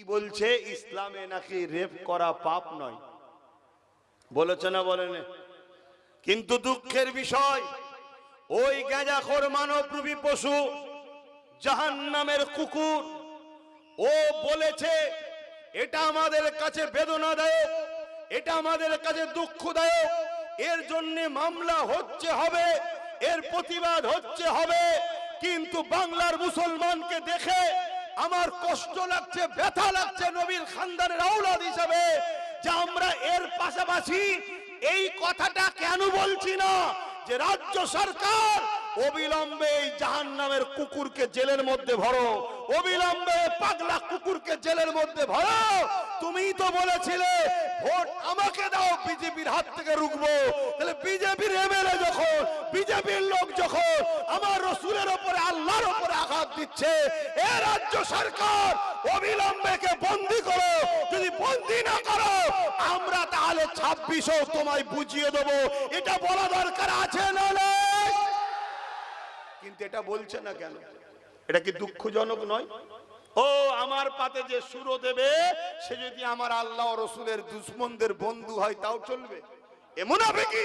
কি বলছে? ইসলামে নাকি রেপ করা পাপ নয়। বলেছে না বলেন? কিন্তু দুঃখের বিষয়, ওই গাঁজাখোর মানবরূপী পশু জাহান নামের কুকুর, ও বলেছে, এটা আমাদের কাছে বেদনাদায়ক, এটা আমাদের কাছে দুঃখদায়ক, এর জন্য মামলা হচ্ছে হবে, এর প্রতিবাদ হচ্ছে হবে, কিন্তু বাংলার মুসলমানকে দেখে আমার কষ্ট লাগছে, ব্যথা লাগছে নবীর খানদানের আওলাদ হিসাবে যে আমরা এর পাশাপাশি এই কথাটা কেন বলছি না? যে রাজ্য সরকার অবিলম্বে এই জাহান নামের কুকুরকে জেলের মধ্যে ভরো। অবিলম্বে পাগলা কুকুরকে জেলের মধ্যে ভরো। তুমি তো বলেছিলে, ভোট আমাকে দাও, বিজেপির হাত থেকে রুখবো। তাহলে বিজেপির এমএলএ যখন, বিজেপির লোক যখন আমার রসুলের ওপরে, আল্লাহর ওপরে আঘাত দিচ্ছে, এ রাজ্য সরকার অবিলম্বে কে বন্দি করো। যদি বন্দি না করো, আমরা তাহলে ছাব্বিশও তোমায় বুঝিয়ে দেবো। এটা বলা দরকার আছে না? কিন্তু এটা বলছে না কেন? এটা কি দুঃখজনক নয়? ও, আমার পাতে যে সুরো দেবে, সে যদি আমার আল্লাহ রসুলের দুশ্মনদের বন্ধু হয়, তাও চলবে। এমন হবে কি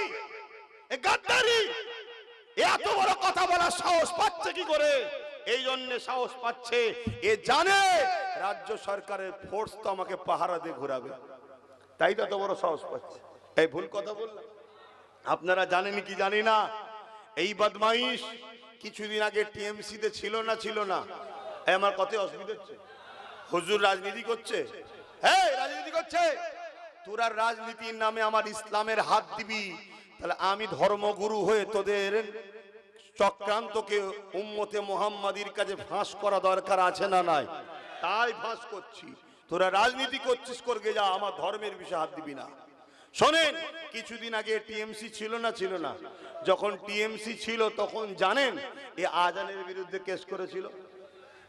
এত বড় কথা বলার সাহস পাচ্ছে কি করে? এই জন্য সাহস পাচ্ছে। এ জানে, রাজ্য সরকারের ফোর্স তো আমাকে পাহারা দিয়ে ঘোরাবে। তাই তো এত বড় সাহস পাচ্ছে। এই ভুল কথা বললাম। আপনারা জানেন কি জানি না? এই বদমাইশ কিছুদিন আগে টিএমসি তে ছিল না ছিল না। আমার কত অসুবিধা হচ্ছে? হুজুর রাজনীতি করছে? হ্যাঁ রাজনীতি করছে? তোরা রাজনীতির নামে আমার ইসলামের হাত দিবি। তাহলে আমি ধর্মগুরু হয়ে তোদের চক্রান্তকে উম্মতে মোহাম্মদীর কাছে ফাঁস করা দরকার আছে না নাই? তাই ফাঁস করছি। তোরা রাজনীতি করছিস করগে যা, আমার ধর্মের বিষয়ে হাত দিবি না। শোনেন। কিছুদিন আগে টিএমসি ছিল না ছিল না। যখন টিএমসি ছিল, তখন জানেন, এ আজানের বিরুদ্ধে কেস করেছিল।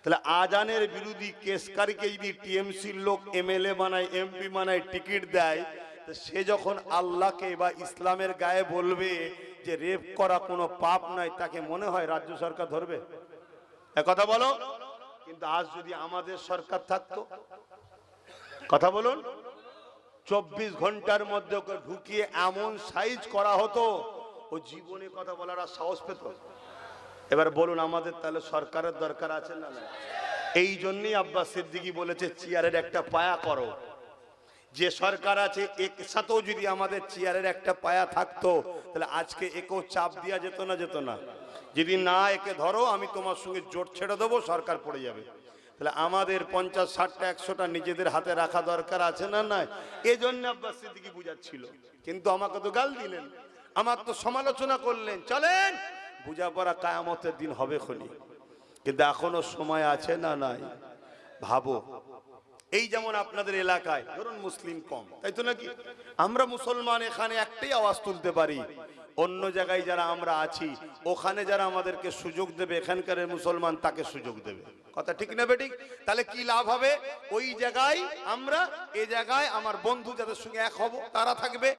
তাহলে আজানের বিরোধী কেসকারীকে যদি টিএমসির লোক এমএলএ বানায়, এমপি বানায়, টিকিট দেয় সে যখন আল্লাহকে বা ইসলামের গায়ে বলবে যে রেপ করা কোনো পাপ নাই তাকে মনে হয় রাজ্য সরকার ধরবে? কথা বলো। কিন্তু আজ যদি আমাদের সরকার থাকতো, কথা বলুন। চব্বিশ ঘণ্টার মধ্যে ঢুকিয়ে এমন সাইজ করা হতো, ও জীবনে কথা বলার আর সাহস পেত এবার বলুন, আমাদের তাহলে সরকারের দরকার আছে না না এই জন্যই আব্বাস সিদ্দিকি বলেছে, চেয়ারের একটা পায়া করো। যে সরকার আছে এক সাথেও যদি আমাদের চেয়ারের একটা পায়া থাকতো, তাহলে আজকে একেও চাপ দেওয়া যেত না যেত না। যদি না একে ধরো, আমি তোমার সঙ্গে জোট ছেড়ে দেবো, সরকার পড়ে যাবে। তাহলে আমাদের পঞ্চাশ, ষাটটা, একশোটা নিজেদের হাতে রাখা দরকার আছে না নাই? এই জন্য আব্বাস সিদ্দিকি বুঝাচ্ছিল। কিন্তু আমাকে তো গাল দিলেন। আমার তো সমালোচনা করলেন। চলেন, বুঝাপড়া কায়ামতের দিন হবে খনি। কিন্তু এখনও সময় আছে না নাই? ভাবো, এই যেমন আপনাদের এলাকায়, ধরুন মুসলিম কম, তাই তো নাকি? আমরা মুসলমান এখানে একটাই আওয়াজ তুলতে পারি। অন্য জায়গায় যারা আমরা আছি, ওখানে যারা আমাদেরকে সুযোগ দেবে, এখানকার মুসলমান তাকে সুযোগ দেবে। কথা ঠিক না বেটিক তাহলে কি লাভ হবে? ওই জায়গায় আমরা, এ জায়গায় আমার বন্ধু যাদের সঙ্গে এক হব, তারা থাকবে।